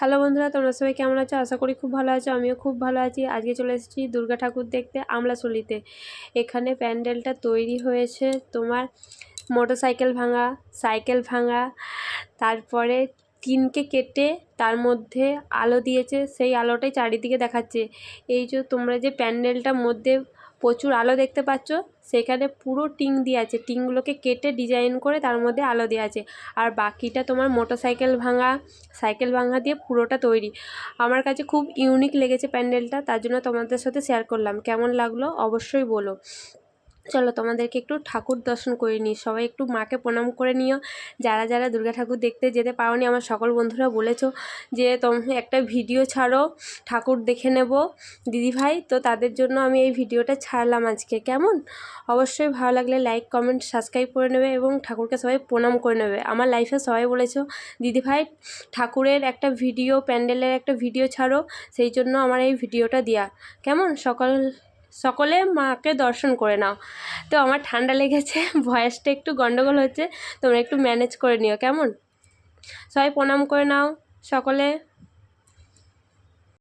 Hello বন্ধুরা, তোমরা সবাই কেমন আছো? আশা করি খুব ভালো আছো, আমিও খুব ভালো আছি। আজকে চলে এসেছি দুর্গা ঠাকুর দেখতে আমলাচলিতে এখানে প্যান্ডেলটা তৈরি হয়েছে, তোমার মোটর সাইকেল ভাঙা সাইকেল ভাঙা, তারপরে টিনকে কেটে তার মধ্যে আলো দিয়েছে, সেই আলোটাই চারিদিকে দেখাচ্ছে। এই যে তোমরা যে প্যান্ডেলটার মধ্যে প্রচুর আলো দেখতে পাচ্ছ। সেখানে পুরো টিং দিয়ে আছে। টিংগুলোকে কেটে ডিজাইন করে তার মধ্যে আলো দেওয়া আছে। আর বাকিটা তোমার মোটর সাইকেল ভাঙা সাইকেল ভাঙা দিয়ে পুরোটা তৈরি। আমার কাছে খুব ইউনিক লেগেছে প্যান্ডেলটা, তার জন্য তোমাদের সাথে শেয়ার করলাম। কেমন লাগল অবশ্যই বলো। চলো তোমাদেরকে একটু ঠাকুর দর্শন করে নিই। সবাই একটু মাকে প্রণাম করে নিও। যারা যারা দুর্গা ঠাকুর দেখতে যেতে পারোনি, আমার সকল বন্ধুরা বলেছ যে তোম, একটা ভিডিও ছাড়ো, ঠাকুর দেখে নেব। দিদিভাই, তো তাদের জন্য আমি এই ভিডিওটা ছাড়লাম আজকে। কেমন? অবশ্যই ভালো লাগলে লাইক কমেন্ট সাবস্ক্রাইব করে নেবে এবং ঠাকুরকে সবাই প্রণাম করে নেবে। আমার লাইফে সবাই বলেছ, দিদিভাই, ঠাকুরের একটা ভিডিও, প্যান্ডেলের একটা ভিডিও ছাড়ো, সেই জন্য আমার এই ভিডিওটা দেওয়া কেমন? সকল সকলে মাকে দর্শন করে নাও। তো আমার ঠান্ডা লেগেছে, ভয়েসটা একটু গন্ডগোল হচ্ছে, তোমরা একটু ম্যানেজ করে নিও, কেমন? সবাই প্রণাম করে নাও, সকলে।